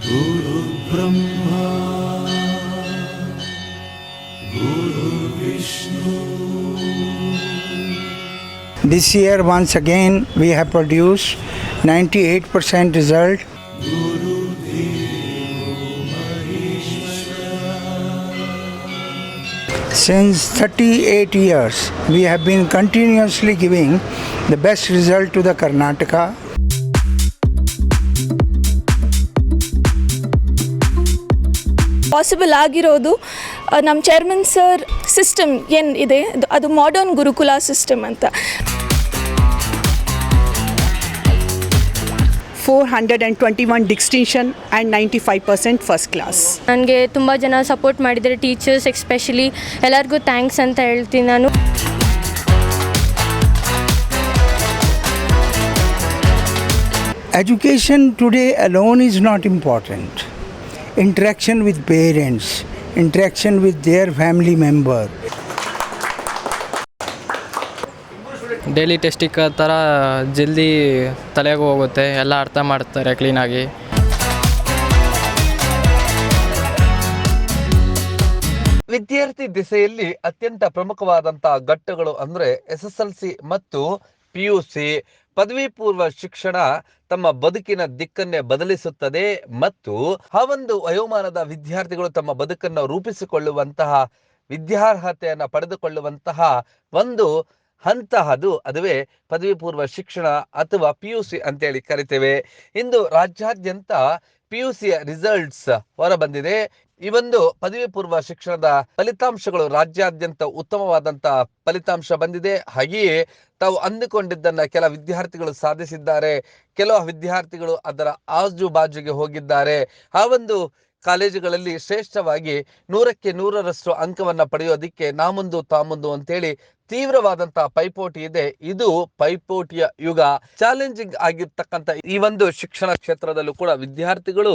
गुरुब्रह्मा गुरुविष्णु This year, once again, we have produced 98% result. Since 38 years, we have been continuously giving the best result to the Karnataka. Possible ಆಗಿರೋದು ನಮ್ಮ chairman sir system ಏನು ಇದೆ? ಅದು- modern ಗುರುಕುಲ system ಅಂತ. Four hundred and twenty one distinction and ninety five percent first class ನನಗೆ ತುಂಬ ಜನ support ಮಾಡಿದರೆ ಟೀಚರ್ಸ್ ಎಕ್ಸ್ಪೆಷಲಿ ಎಲ್ಲರಿಗೂ ಥ್ಯಾಂಕ್ಸ್ ಅಂತ ಹೇಳ್ತೀನಿ ನಾನು. Education today alone is not important. Interaction with parents, interaction with their family member, daily ಟೆಸ್ಟಿಕ್ ಥರ ಜಲ್ದಿ ತಲೆಗೆ ಹೋಗುತ್ತೆ ಎಲ್ಲ ಅರ್ಥ ಮಾಡ್ತಾರೆ ಕ್ಲೀನಾಗಿ ವಿದ್ಯಾರ್ಥಿ ದಿಸೆಯಲ್ಲಿ ಅತ್ಯಂತ ಪ್ರಮುಖವಾದಂತಹ ಘಟ್ಟಗಳು ಅಂದ್ರೆ ಎಸ್ ಎಸ್ ಎಲ್ ಸಿ ಮತ್ತು ಪಿ ಯು ಸಿ ಪದವಿ ಪೂರ್ವ ಶಿಕ್ಷಣ ತಮ್ಮ ಬದುಕಿನ ದಿಕ್ಕನ್ನೇ ಬದಲಿಸುತ್ತದೆ ಮತ್ತು ಆ ಒಂದು ವಯೋಮಾನದ ವಿದ್ಯಾರ್ಥಿಗಳು ತಮ್ಮ ಬದುಕನ್ನು ರೂಪಿಸಿಕೊಳ್ಳುವಂತಹ ವಿದ್ಯಾರ್ಹತೆಯನ್ನು ಪಡೆದುಕೊಳ್ಳುವಂತಹ ಒಂದು ಹಂತ ಅದು ಅದುವೇ ಪದವಿ ಪೂರ್ವ ಶಿಕ್ಷಣ ಅಥವಾ ಪಿ ಯು ಸಿ ಅಂತೇಳಿ ಕರಿತೇವೆ. ಇಂದು ರಾಜ್ಯಾದ್ಯಂತ ಪಿ ಯು ಸಿಯ ರಿಸಲ್ಟ್ಸ್ ಹೊರಬಂದಿದೆ. ಈ ಒಂದು ಪದವಿ ಪೂರ್ವ ಶಿಕ್ಷಣದ ಫಲಿತಾಂಶಗಳು ರಾಜ್ಯಾದ್ಯಂತ ಉತ್ತಮವಾದಂತ ಫಲಿತಾಂಶ ಬಂದಿದೆ. ಹಾಗೆಯೇ ತಾವು ಅಂದುಕೊಂಡಿದ್ದನ್ನ ಕೆಲ ವಿದ್ಯಾರ್ಥಿಗಳು ಸಾಧಿಸಿದ್ದಾರೆ. ಕೆಲವು ವಿದ್ಯಾರ್ಥಿಗಳು ಅದರ ಆಜು ಬಾಜುಗೆ ಹೋಗಿದ್ದಾರೆ. ಆ ಒಂದು ಕಾಲೇಜುಗಳಲ್ಲಿ ಶ್ರೇಷ್ಠವಾಗಿ ನೂರಕ್ಕೆ ನೂರರಷ್ಟು ಅಂಕವನ್ನ ಪಡೆಯೋದಿಕ್ಕೆ ನಾ ಮುಂದು ತಾ ಮುಂದು ಅಂತೇಳಿ ತೀವ್ರವಾದಂತಹ ಪೈಪೋಟಿ ಇದೆ. ಇದು ಪೈಪೋಟಿಯ ಯುಗ. ಚಾಲೆಂಜಿಂಗ್ ಆಗಿರ್ತಕ್ಕಂಥ ಈ ಒಂದು ಶಿಕ್ಷಣ ಕ್ಷೇತ್ರದಲ್ಲೂ ಕೂಡ ವಿದ್ಯಾರ್ಥಿಗಳು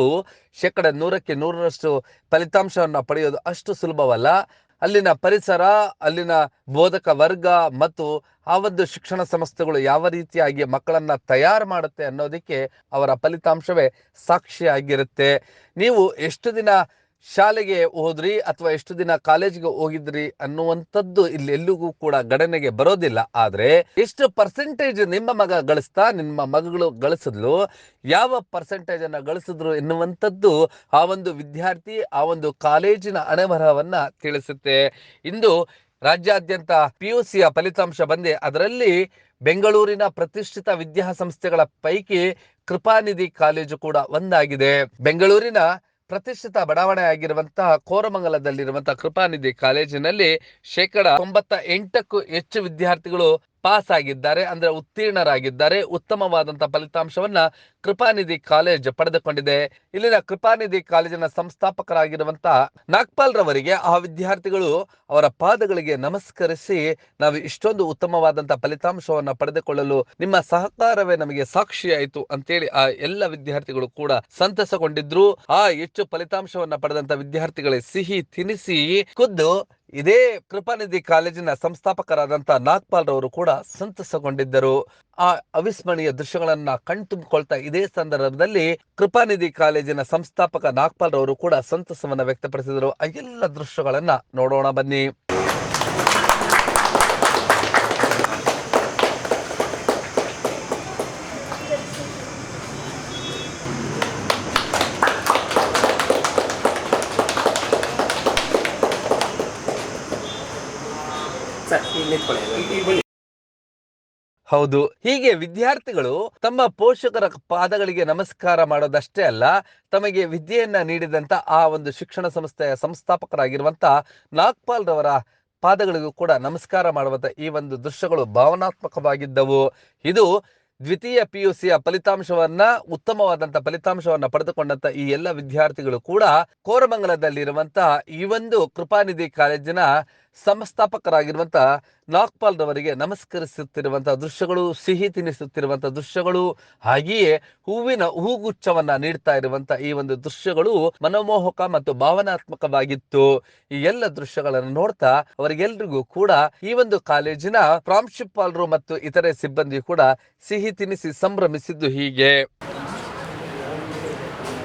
ಶೇಕಡ ನೂರಕ್ಕೆ ನೂರರಷ್ಟು ಫಲಿತಾಂಶವನ್ನ ಪಡೆಯೋದು ಅಷ್ಟು ಸುಲಭವಲ್ಲ. ಅಲ್ಲಿನ ಪರಿಸರ, ಅಲ್ಲಿನ ಬೋಧಕ ವರ್ಗ ಮತ್ತು ಆ ಒಂದು ಶಿಕ್ಷಣ ಸಂಸ್ಥೆಗಳು ಯಾವ ರೀತಿಯಾಗಿ ಮಕ್ಕಳನ್ನ ತಯಾರು ಮಾಡುತ್ತೆ ಅನ್ನೋದಕ್ಕೆ ಅವರ ಫಲಿತಾಂಶವೇ ಸಾಕ್ಷಿಯಾಗಿರುತ್ತೆ. ನೀವು ಎಷ್ಟು ದಿನ ಶಾಲೆಗೆ ಹೋದ್ರಿ ಅಥವಾ ಎಷ್ಟು ದಿನ ಕಾಲೇಜಿಗೆ ಹೋಗಿದ್ರಿ ಅನ್ನುವಂಥದ್ದು ಇಲ್ಲಿ ಎಲ್ಲಿಗೂ ಕೂಡ ಗಣನೆಗೆ ಬರೋದಿಲ್ಲ. ಆದ್ರೆ ಎಷ್ಟು ಪರ್ಸೆಂಟೇಜ್ ನಿಮ್ಮ ಮಗ ಗಳಿಸ್ತಾ, ನಿಮ್ಮ ಮಗಳು ಗಳಿಸಿದ್ಲು, ಯಾವ ಪರ್ಸೆಂಟೇಜ್ ಅನ್ನ ಗಳಿಸಿದ್ರು ಎನ್ನುವಂಥದ್ದು ಆ ಒಂದು ವಿದ್ಯಾರ್ಥಿ, ಆ ಒಂದು ಕಾಲೇಜಿನ ಹಣೆಬರಹವನ್ನ ತಿಳಿಸುತ್ತೆ. ಇಂದು ರಾಜ್ಯಾದ್ಯಂತ ಪಿ ಯು ಸಿಯ ಫಲಿತಾಂಶ ಬಂದೆ. ಅದರಲ್ಲಿ ಬೆಂಗಳೂರಿನ ಪ್ರತಿಷ್ಠಿತ ವಿದ್ಯಾಸಂಸ್ಥೆಗಳ ಪೈಕಿ ಕೃಪಾನಿಧಿ ಕಾಲೇಜು ಕೂಡ ಒಂದಾಗಿದೆ. ಬೆಂಗಳೂರಿನ ಪ್ರತಿಷ್ಠಿತ ಬಡಾವಣೆ ಆಗಿರುವಂತಹ ಕೋರಮಂಗಲದಲ್ಲಿರುವಂತಹ ಕೃಪಾನಿಧಿ ಕಾಲೇಜಿನಲ್ಲಿ ಶೇಕಡ ತೊಂಬತ್ತ ಎಂಟಕ್ಕೂ ಹೆಚ್ಚು ವಿದ್ಯಾರ್ಥಿಗಳು ಪಾಸ್ ಆಗಿದ್ದಾರೆ ಅಂದ್ರೆ ಉತ್ತೀರ್ಣರಾಗಿದ್ದಾರೆ. ಉತ್ತಮವಾದಂತಹ ಫಲಿತಾಂಶವನ್ನ ಕೃಪಾನಿಧಿ ಕಾಲೇಜ್ ಪಡೆದುಕೊಂಡಿದೆ. ಇಲ್ಲಿನ ಕೃಪಾನಿಧಿ ಕಾಲೇಜಿನ ಸಂಸ್ಥಾಪಕರಾಗಿರುವಂತಹ ನಾಗ್ಪಾಲ್ ರವರಿಗೆ ಆ ವಿದ್ಯಾರ್ಥಿಗಳು ಅವರ ಪಾದಗಳಿಗೆ ನಮಸ್ಕರಿಸಿ ನಾವು ಇಷ್ಟೊಂದು ಉತ್ತಮವಾದಂತಹ ಫಲಿತಾಂಶವನ್ನ ಪಡೆದುಕೊಳ್ಳಲು ನಿಮ್ಮ ಸಹಕಾರವೇ ನಮಗೆ ಸಾಕ್ಷಿಯಾಯಿತು ಅಂತೇಳಿ ಆ ಎಲ್ಲ ವಿದ್ಯಾರ್ಥಿಗಳು ಕೂಡ ಸಂತಸಗೊಂಡಿದ್ರು. ಆ ಹೆಚ್ಚು ಫಲಿತಾಂಶವನ್ನ ಪಡೆದಂತ ವಿದ್ಯಾರ್ಥಿಗಳೇ ಸಿಹಿ ತಿನಿಸಿ ಖುದ್ದು ಇದೇ ಕೃಪಾನಿಧಿ ಕಾಲೇಜಿನ ಸಂಸ್ಥಾಪಕರಾದಂತ ನಾಗ್ಪಾಲ್ ರವರು ಕೂಡ ಸಂತಸಗೊಂಡಿದ್ದರು. ಆ ಅವಿಸ್ಮರಣೀಯ ದೃಶ್ಯಗಳನ್ನ ಕಣ್ತುಂಬಿಕೊಳ್ತಾ ಇದೇ ಸಂದರ್ಭದಲ್ಲಿ ಕೃಪಾನಿಧಿ ಕಾಲೇಜಿನ ಸಂಸ್ಥಾಪಕ ನಾಗ್ಪಾಲ್ ರವರು ಕೂಡ ಸಂತಸವನ್ನ ವ್ಯಕ್ತಪಡಿಸಿದರು. ಆ ಎಲ್ಲ ದೃಶ್ಯಗಳನ್ನ ನೋಡೋಣ ಬನ್ನಿ. ಹೌದು, ಹೀಗೆ ವಿದ್ಯಾರ್ಥಿಗಳು ತಮ್ಮ ಪೋಷಕರ ಪಾದಗಳಿಗೆ ನಮಸ್ಕಾರ ಮಾಡೋದಷ್ಟೇ ಅಲ್ಲ, ತಮಗೆ ವಿದ್ಯೆಯನ್ನ ನೀಡಿದಂತ ಆ ಒಂದು ಶಿಕ್ಷಣ ಸಂಸ್ಥೆಯ ಸಂಸ್ಥಾಪಕರಾಗಿರುವಂತ ನಾಗ್ಪಾಲ್ ರವರ ಪಾದಗಳಿಗೂ ಕೂಡ ನಮಸ್ಕಾರ ಮಾಡುವಂತ ಈ ಒಂದು ದೃಶ್ಯಗಳು ಭಾವನಾತ್ಮಕವಾಗಿದ್ದವು. ಇದು ದ್ವಿತೀಯ ಪಿ ಯು ಸಿಯ ಫಲಿತಾಂಶವನ್ನ, ಉತ್ತಮವಾದಂತ ಫಲಿತಾಂಶವನ್ನ ಪಡೆದುಕೊಂಡಂತ ಈ ಎಲ್ಲ ವಿದ್ಯಾರ್ಥಿಗಳು ಕೂಡ ಕೋರಮಂಗಲದಲ್ಲಿರುವಂತಹ ಈ ಒಂದು ಕೃಪಾನಿಧಿ ಕಾಲೇಜಿನ ಸಂಸ್ಥಾಪಕರಾಗಿರುವಂತ ನಾಗ್ಪಾಲ್ ರವರಿಗೆ ನಮಸ್ಕರಿಸುತ್ತಿರುವಂತಹ ದೃಶ್ಯಗಳು ಸಿಹಿ ತಿನ್ನಿಸುತ್ತಿರುವಂತಹ ದೃಶ್ಯಗಳು ಹಾಗೆಯೇ ಹೂವಿನ ಹೂಗುಚ್ಛವನ್ನ ನೀಡ್ತಾ ಇರುವಂತ ಈ ಒಂದು ದೃಶ್ಯಗಳು ಮನಮೋಹಕ ಮತ್ತು ಭಾವನಾತ್ಮಕವಾಗಿತ್ತು. ಈ ಎಲ್ಲ ದೃಶ್ಯಗಳನ್ನು ನೋಡ್ತಾ ಅವರಿಗೆಲ್ರಿಗೂ ಕೂಡ ಈ ಒಂದು ಕಾಲೇಜಿನ ಪ್ರಾಂಶುಪಾಲರು ಮತ್ತು ಇತರೆ ಸಿಬ್ಬಂದಿ ಕೂಡ ಸಿಹಿ ತಿನ್ನಿಸಿ ಸಂಭ್ರಮಿಸಿದ್ದು ಹೀಗೆ.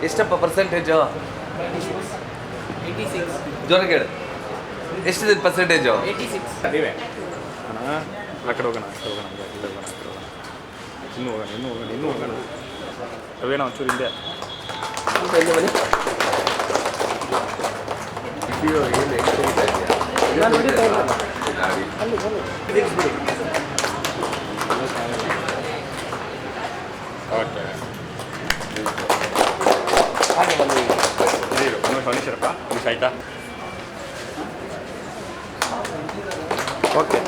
ಎಷ್ಟಪ್ಪ ಪರ್ಸೆಂಟೇಜ್ ಜೋರಾಗಿ ಹೇಳು. ಎಷ್ಟಿದೆ ಪರ್ಸೆಂಟೇಜು ನೀವೇ ಅಣ್ಣ ಆ ಕಡೆ ಹೋಗೋಣ ಆ ಕಡೆ ಹೋಗೋಣ ಇಲ್ಲ ಹೋಗೋಣ ಆ ಕಡೆ ಹೋಗೋಣ. ಇನ್ನೂ ಹೋಗೋಣ ಇನ್ನೂ ಹೋಗೋಣ ಇನ್ನೂ ಹೋಗೋಣ. ಅವೇನೋ ಒಂಚೂರು ಹಿಂದೆ. ಓಕೆ ನೀರು ಒಂದು ಮನುಷ್ಯರಪ್ಪ ನಿಮಿಷ ಆಯ್ತಾ? ಓಕೆ.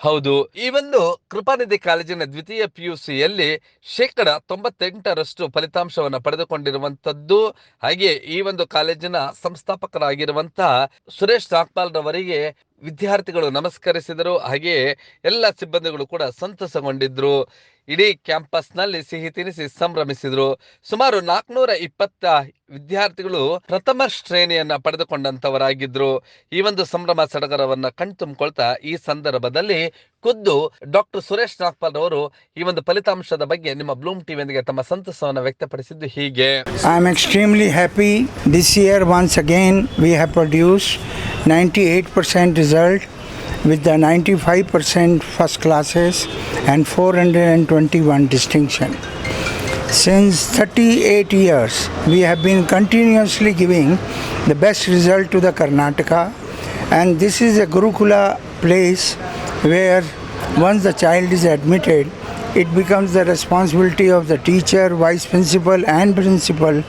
ಹೌದು, ಈ ಒಂದು ಕೃಪಾನಿಧಿ ಕಾಲೇಜಿನ ದ್ವಿತೀಯ ಪಿ ಯು ಸಿಯಲ್ಲಿ ಶೇಕಡ ತೊಂಬತ್ತೆಂಟರಷ್ಟು ಫಲಿತಾಂಶವನ್ನು ಪಡೆದುಕೊಂಡಿರುವಂತದ್ದು ಹಾಗೆ ಈ ಒಂದು ಕಾಲೇಜಿನ ಸಂಸ್ಥಾಪಕರಾಗಿರುವಂತಹ ಸುರೇಶ್ ನಾಗ್ಪಾಲ್ ರವರಿಗೆ ವಿದ್ಯಾರ್ಥಿಗಳು ನಮಸ್ಕರಿಸಿದರು. ಹಾಗೆಯೇ ಎಲ್ಲ ಸಿಬ್ಬಂದಿಗಳು ಕೂಡ ಸಂತಸಗೊಂಡಿದ್ದರು ಇಡೀ ಕ್ಯಾಂಪಸ್ನಲ್ಲಿ ಸಿಹಿ ತಿನಿಸಿ ಸಂಭ್ರಮಿಸಿದರು. ಸುಮಾರು ನಾಲ್ಕುನೂರ ಇಪ್ಪತ್ತ ವಿದ್ಯಾರ್ಥಿಗಳು ಪ್ರಥಮ ಶ್ರೇಣಿಯನ್ನ ಪಡೆದುಕೊಂಡಂಥವರಾಗಿದ್ದರು ಈ ಒಂದು ಸಂಭ್ರಮ ಸಡಗರವನ್ನ ಕಣ್ತುಂಬಿಕೊಳ್ತಾ ಈ ಸಂದರ್ಭದಲ್ಲಿ ಖುದ್ದು ಡಾಕ್ಟರ್ ಸುರೇಶ್ ನಾಗ್ಪಾಲ್ ಅವರು ಈ ಒಂದು ಫಲಿತಾಂಶದ ಬಗ್ಗೆ ನಿಮ್ಮ ಬ್ಲೂಮ್ ಟಿವಿಯೊಂದಿಗೆ ತಮ್ಮ ಸಂತಸವನ್ನು ವ್ಯಕ್ತಪಡಿಸಿದ್ದು ಹೀಗೆ. I am extremely happy this year once again we have produced 98% result with the 95% first classes and 421 distinction. Since 38 years, we have been continuously giving the best result to the Karnataka and this is a Gurukula place where once the child is admitted, it becomes the responsibility of the teacher, vice principal and principal.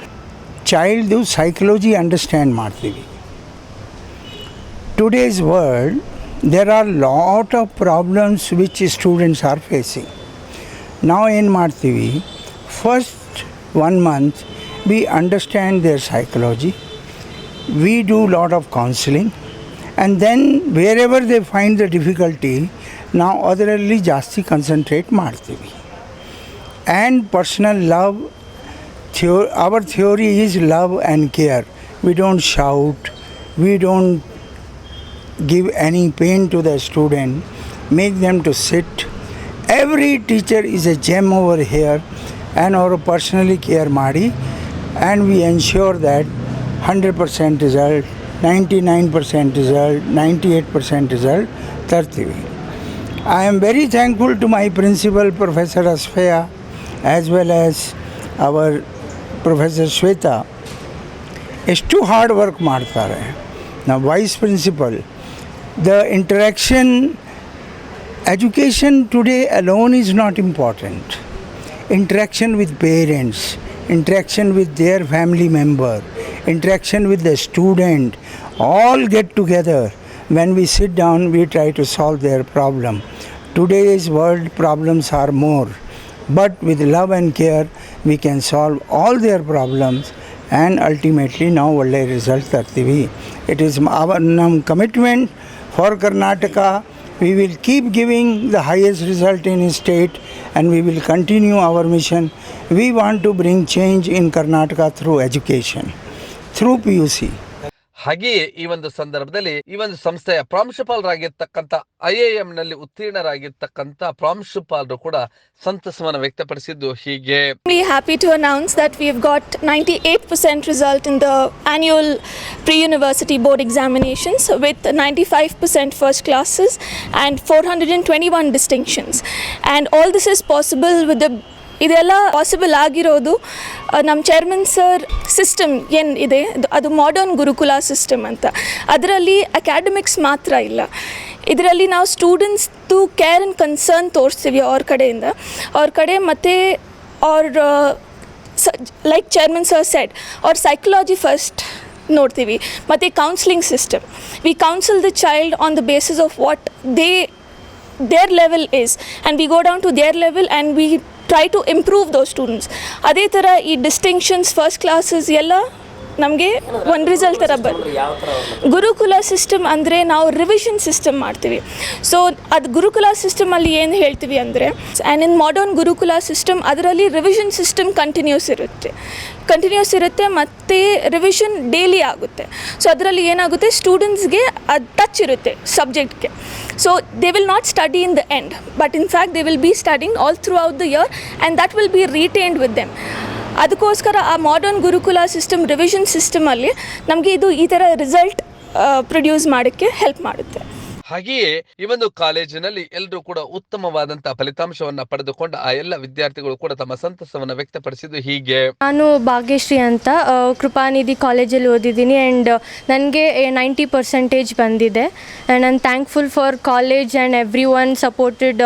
Child do psychology understand Marthivi today's world, there are lot of problems which students are facing. Now in MarTV, first one month, we understand their psychology. We do lot of counseling. And then wherever they find the difficulty, now otherly just concentrate MarTV. And personal love, our theory is love and care. We don't shout, we don't give any pain to the student, make them to sit. Every teacher is a gem over here and our personally care ಮಾಡಿ and we ensure that 100% result, 99% result, 98% result ತರ್ತೀವಿ I am very thankful to my principal, Professor Asfaya, as well as our Professor Shweta. ಎಷ್ಟು hard work ಮಾಡ್ತಾರೆ ನಾವು vice principal the interaction, education today alone is not important. Interaction with parents, interaction with their family member, interaction with the student, all get together. When we sit down, we try to solve their problem. Today's world problems are more, but with love and care, we can solve all their problems and ultimately now ಒಳ್ಳೆ result ತರ್ತೀವಿ it is our ನಮ್ಮ commitment for Karnataka we will keep giving the highest result in state and we will continue our mission. We want to bring change in Karnataka through education, through PUC. ಹಾಗೆಯೇ ಈ ಒಂದು ಸಂದರ್ಭದಲ್ಲಿ ಈ ಒಂದು ಸಂಸ್ಥೆಯ ಪ್ರಾಂಶುಪಾಲರಾಗಿರ್ತಕ್ಕಂಥ I A M ನಲ್ಲಿ ಉತ್ತೀರ್ಣರಾಗಿರ್ತಕ್ಕಂಥ ಪ್ರಾಂಶುಪಾಲರು ಕೂಡ ಸಂತಸವನ್ನು ವ್ಯಕ್ತಪಡಿಸಿದ್ದು ಹೀಗೆ. Happy to announce that we got ninety eight percent result in the annual pre university board examinations with ninety five percent first classes and four hundred and twenty one distinctions and all this is possible with ಇದೆಲ್ಲ possible ಆಗಿರೋದು ನಮ್ಮ chairman sir system ಏನು ಇದೆ? ಅದು- modern ಗುರುಕುಲ system ಅಂತ. ಅದರಲ್ಲಿ academics ಮಾತ್ರ ಇಲ್ಲ. ಇದರಲ್ಲಿ ನಾವು ಸ್ಟೂಡೆಂಟ್ಸ್ದು ಕೇರ್ ಆ್ಯಂಡ್ ಕನ್ಸರ್ನ್ ತೋರಿಸ್ತೀವಿ ಅವ್ರ ಕಡೆಯಿಂದ. ಅವ್ರ ಕಡೆ ಮತ್ತು ಅವ್ರ ಲೈಕ್ ಚೇರ್ಮನ್ ಸರ್ ಸೆಟ್ ಅವ್ರ ಸೈಕಲಾಜಿ ಫಸ್ಟ್ ನೋಡ್ತೀವಿ. ಮತ್ತು counselling system we counsel the child on the basis of what they their level is and we go down to their level and we try to improve those students ಅದೇ ಥರ ಈ distinctions first classes ಎಲ್ಲ ನಮಗೆ ಒಂದು result ಥರ ಬರ್ ಗುರುಕುಲ system ಅಂದರೆ ನಾವು ರಿವಿಷನ್ ಸಿಸ್ಟಮ್ ಮಾಡ್ತೀವಿ. ಸೊ ಅದು ಗುರುಕುಲ ಸಿಸ್ಟಮಲ್ಲಿ ಏನು ಹೇಳ್ತೀವಿ ಅಂದರೆ and in modern gurukula system ಅದರಲ್ಲಿ ರಿವಿಷನ್ ಸಿಸ್ಟಮ್ ಕಂಟಿನ್ಯೂಸ್ ಇರುತ್ತೆ. ಕಂಟಿನ್ಯೂಸ್ ಇರುತ್ತೆ ಮತ್ತು ರಿವಿಷನ್ ಡೈಲಿ ಆಗುತ್ತೆ. ಸೊ ಅದರಲ್ಲಿ ಏನಾಗುತ್ತೆ ಸ್ಟೂಡೆಂಟ್ಸ್ಗೆ ಅದು ಟಚ್ ಇರುತ್ತೆ ಸಬ್ಜೆಕ್ಟ್ಗೆ so they will not study in the end but in fact they will be studying all throughout the year and that will be retained with them ಅದಕ್ಕೋಸ್ಕರ ಆ ಮಾಡರ್ನ್ ಗುರುಕುಲ system revision ಸಿಸ್ಟಮಲ್ಲಿ ನಮಗೆ ಇದು ಈ ಥರ ರಿಸಲ್ಟ್ ಪ್ರೊಡ್ಯೂಸ್ ಮಾಡೋಕ್ಕೆ help ಮಾಡುತ್ತೆ. ಹಾಗೆಯೇ ಈ ಒಂದು ಕಾಲೇಜಿನಲ್ಲಿ ಎಲ್ಲರೂ ಕೂಡ ಉತ್ತಮವಾದಂತಹ ಫಲಿತಾಂಶವನ್ನ ಪಡೆದುಕೊಂಡ ಆ ಎಲ್ಲ ವಿದ್ಯಾರ್ಥಿಗಳು ಕೂಡ ತಮ್ಮ ಸಂತಸವನ್ನ ವ್ಯಕ್ತಪಡಿಸಿದ್ದು ಹೀಗೆ. ನಾನು ಭಾಗ್ಯಶ್ರೀ ಅಂತ ಕೃಪಾನಿಧಿ ಕಾಲೇಜಲ್ಲಿ ಓದಿದ್ದೀನಿ ಅಂಡ್ ನನಗೆ ನೈಂಟಿ ಪರ್ಸೆಂಟೇಜ್ ಬಂದಿದೆ. ಆ್ಯಂಡ್ ನಾನು thankful for college and everyone supported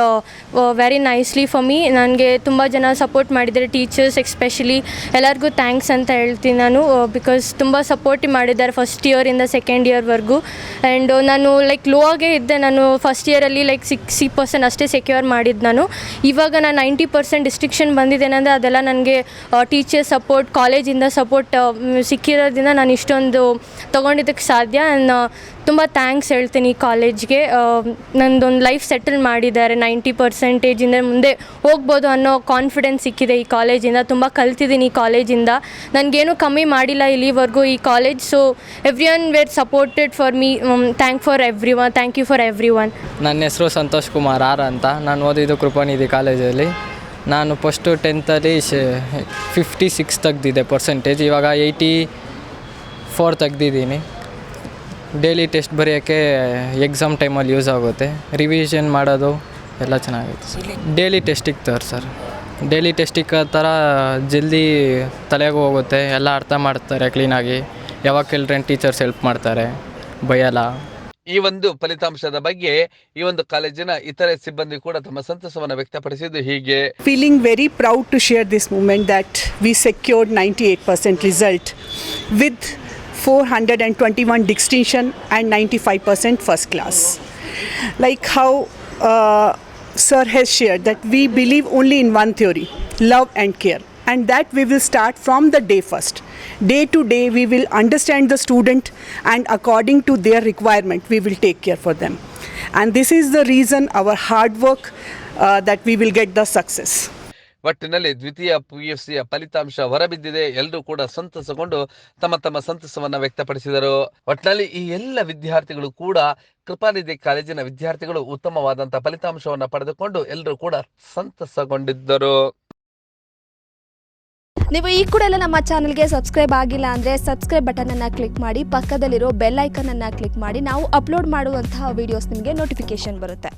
very nicely for me ನನಗೆ ತುಂಬ ಜನ ಸಪೋರ್ಟ್ ಮಾಡಿದ್ದಾರೆ ಟೀಚರ್ಸ್ ಎಸ್ಪೆಷಲಿ ಎಲ್ಲರಿಗೂ ಥ್ಯಾಂಕ್ಸ್ ಅಂತ ಹೇಳ್ತೀನಿ ನಾನು ಬಿಕಾಸ್ ತುಂಬ ಸಪೋರ್ಟ್ ಮಾಡಿದ್ದಾರೆ ಫಸ್ಟ್ ಇಯರಿಂದ ಸೆಕೆಂಡ್ ಇಯರ್ವರೆಗೂ ಆ್ಯಂಡ್ ನಾನು ಲೈಕ್ ಲೋ ಆಗೇ ಇದ್ದೆ, ನಾನು ಫಸ್ಟ್ ಇಯರಲ್ಲಿ ಲೈಕ್ ಸಿಕ್ಸ್ಟಿ ಪರ್ಸೆಂಟ್ ಅಷ್ಟೇ ಸೆಕ್ಯೂರ್ ಮಾಡಿದ್ದು ನಾನು. ಇವಾಗ ನಾನು ನೈಂಟಿ ಪರ್ಸೆಂಟ್ ಡಿಸ್ಟ್ರಿಕ್ಷನ್ ಬಂದಿದ್ದೇನೆ ಅಂದರೆ ಅದೆಲ್ಲ ನನಗೆ ಟೀಚರ್ ಸಪೋರ್ಟ್ ಕಾಲೇಜಿಂದ ಸಪೋರ್ಟ್ ಸಿಕ್ಕಿರೋದ್ರಿಂದ ನಾನು ಇಷ್ಟೊಂದು ತೊಗೊಂಡಿದ್ದಕ್ಕೆ ಸಾಧ್ಯ. ನಾನು ತುಂಬ ಥ್ಯಾಂಕ್ಸ್ ಹೇಳ್ತೀನಿ ಕಾಲೇಜ್ಗೆ. ನಂದೊಂದು ಲೈಫ್ ಸೆಟಲ್ ಮಾಡಿದ್ದಾರೆ. ನೈಂಟಿ ಪರ್ಸೆಂಟೇಜಿಂದ ಮುಂದೆ ಹೋಗ್ಬೋದು ಅನ್ನೋ ಕಾನ್ಫಿಡೆನ್ಸ್ ಸಿಕ್ಕಿದೆ ಈ ಕಾಲೇಜಿಂದ. ತುಂಬ ಕಲ್ತಿದ್ದೀನಿ ಈ ಕಾಲೇಜಿಂದ. ನನಗೇನು ಕಮ್ಮಿ ಮಾಡಿಲ್ಲ ಇಲ್ಲಿವರೆಗೂ ಈ college. So everyone were supported for me thank for everyone thank you for everyone ನನ್ನ ಹೆಸರು ಸಂತೋಷ್ ಕುಮಾರ್ ಆರ್ ಅಂತ. ನಾನು ಓದಿದ್ದು ಕೃಪಾನಿಧಿ ಕಾಲೇಜಲ್ಲಿ. ನಾನು ಫಸ್ಟು ಟೆಂತಲ್ಲಿ ಫಿಫ್ಟಿ ಸಿಕ್ಸ್ ತೆಗ್ದಿದ್ದೆ ಪರ್ಸೆಂಟೇಜ್ ಇವಾಗ ಏಯ್ಟಿ ಫೋರ್ ತೆಗ್ದಿದ್ದೀನಿ. ಡೈಲಿ ಟೆಸ್ಟ್ ಬರೆಯೋಕ್ಕೆ ಎಕ್ಸಾಮ್ ಟೈಮಲ್ಲಿ ಯೂಸ್ ಆಗುತ್ತೆ. ರಿವಿಷನ್ ಮಾಡೋದು ಎಲ್ಲ ಚೆನ್ನಾಗುತ್ತೆ ಡೈಲಿ ಟೆಸ್ಟಿಗೆ ತರ್ ಸರ್. ಡೈಲಿ ಟೆಸ್ಟಿಗೆ ಥರ ಜಲ್ದಿ ತಲೆಗೆ ಹೋಗುತ್ತೆ. ಎಲ್ಲ ಅರ್ಥ ಮಾಡ್ತಾರೆ ಕ್ಲೀನಾಗಿ ಯಾವಾಗ ಕೇಳಿದ್ರೆ ಟೀಚರ್ಸ್ ಹೆಲ್ಪ್ ಮಾಡ್ತಾರೆ ಬೈಯಲ್ಲ ಈ ಒಂದು ಫಲಿತಾಂಶದ ಬಗ್ಗೆ ಈ ಒಂದು ಕಾಲೇಜಿನ ಇತರೆ ಸಿಬ್ಬಂದಿ ಕೂಡ ತಮ್ಮ ಸಂತಸವನ್ನು ವ್ಯಕ್ತಪಡಿಸಿದ್ದು ಹೀಗೆ. Feeling very proud to share this moment moment that we secured 98% result with 421 distinction and 95% first class. Like how uh, Sir has shared that we believe only in one theory, love and care. And that we will start from the day first. Day to day, we will understand the student, and according to their requirement, we will take care for them. And this is the reason our hard work uh, that we will get the success. ಒಟ್ಟಿನಲ್ಲಿ ದ್ವಿತೀಯ ಪಿಯುಸಿಯ ಫಲಿತಾಂಶ ಹೊರಬಿದ್ದಿದೆ. ಎಲ್ಲರೂ ಕೂಡ ಸಂತಸಗೊಂಡು ತಮ್ಮ ತಮ್ಮ ಸಂತಸವನ್ನ ವ್ಯಕ್ತಪಡಿಸಿದರು. ಒಟ್ಟಿನಲ್ಲಿ ಈ ಎಲ್ಲ ವಿದ್ಯಾರ್ಥಿಗಳು ಕೂಡ ಕೃಪಾನಿಧಿ ಕಾಲೇಜಿನ ವಿದ್ಯಾರ್ಥಿಗಳು ಉತ್ತಮವಾದಂತಹ ಫಲಿತಾಂಶವನ್ನ ಪಡೆದುಕೊಂಡು ಎಲ್ಲರೂ ಕೂಡ ಸಂತಸಗೊಂಡಿದ್ದರು. ನೀವು ಈ ಕೂಡ ಎಲ್ಲ ನಮ್ಮ ಚಾನಲ್ಗೆ ಸಬ್ಸ್ಕ್ರೈಬ್ ಆಗಿಲ್ಲ ಅಂದರೆ ಸಬ್ಸ್ಕ್ರೈಬ್ ಬಟನನ್ನು ಕ್ಲಿಕ್ ಮಾಡಿ, ಪಕ್ಕದಲ್ಲಿರೋ ಬೆಲ್ ಐಕನನ್ನು ಕ್ಲಿಕ್ ಮಾಡಿ. ನಾವು ಅಪ್ಲೋಡ್ ಮಾಡುವಂತಹ ವೀಡಿಯೋಸ್ ನಿಮಗೆ ನೋಟಿಫಿಕೇಶನ್ ಬರುತ್ತೆ.